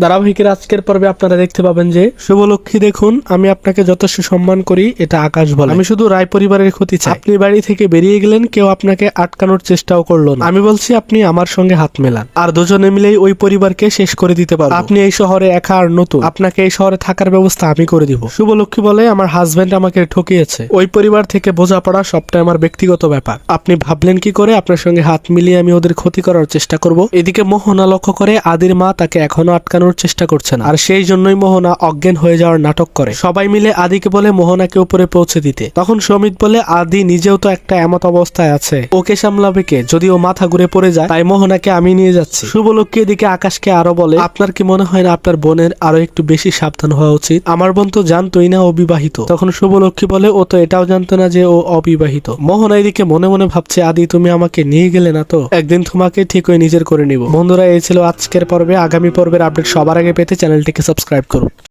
ধারাবাহিকের আজকের পর্বে আপনারা দেখতে পাবেন যে শুভলক্ষ্মী দেখুন আমি আপনাকে যথেষ্ট সম্মান করি এটা আকাশ বলে। আমি শুধু রায় পরিবারের ক্ষতি চাই। আপনি বাড়ি থেকে বেরিয়ে গেলেন কেউ আপনাকে আটকানোর চেষ্টাও করল না। আমি বলছি আপনি আমার সঙ্গে হাত মেলান। আর দুজনে মিলেই ওই পরিবারকে শেষ করে দিতে পারব। আপনি এই শহরে একা আর নতুন। আপনাকে এই শহরে থাকার ব্যবস্থা আমি করে দিব। শুভলক্ষ্মী বলে আমার হাজবেন্ড আমাকে ঠকিয়েছে। ওই পরিবার থেকে বোঝাপড়া সবটাই আমার ব্যক্তিগত ব্যাপার। আপনি ভাবলেন কি করে? আপনার সঙ্গে হাত মিলিয়ে আমি ওদের ক্ষতি করার চেষ্টা করব। এদিকে মোহনা লক্ষ্য করে আদির মা তাকে এখনও আটকানোর চেষ্টা করছেন আর সেই জন্যই মোহনা অজ্ঞান হয়ে যাওয়ার নাটক করে। সবাই মিলে আদিকে বলে মোহনাকে উপরে পৌঁছে দিতে। তখন সমিত বলে, আদি নিজেও তো একটা এমত অবস্থায় আছে। ওকে সামলাবে কে? যদি ও মাথা ঘুরে পড়ে যায়, তাই মোহনাকে আমি নিয়ে যাচ্ছি। শুভলক্ষ্মী এদিকে আকাশকে আরও বলে, আপনার কি মনে হয় না আপনার বোনের আরও একটু বেশি সাবধান হওয়া উচিত? আমার বোন তো জানতোই না অবিবাহিত তখন শুভলক্ষ্মী বলে, ও তো এটাও জানতো না যে ও অবিবাহিত। মোহনা এদিকে মনে মনে ভাবছে, আদি, তুমি আমাকে নিয়ে গেলে না তো? একদিন তোমাকে ঠিক নিজের করে নিব। বন্ধুরা, এই ছিল আজকের পর্বে। আগামী পর্বের আপডেট সবার আগে পেতে চ্যানেলটিকে সাবস্ক্রাইব করুন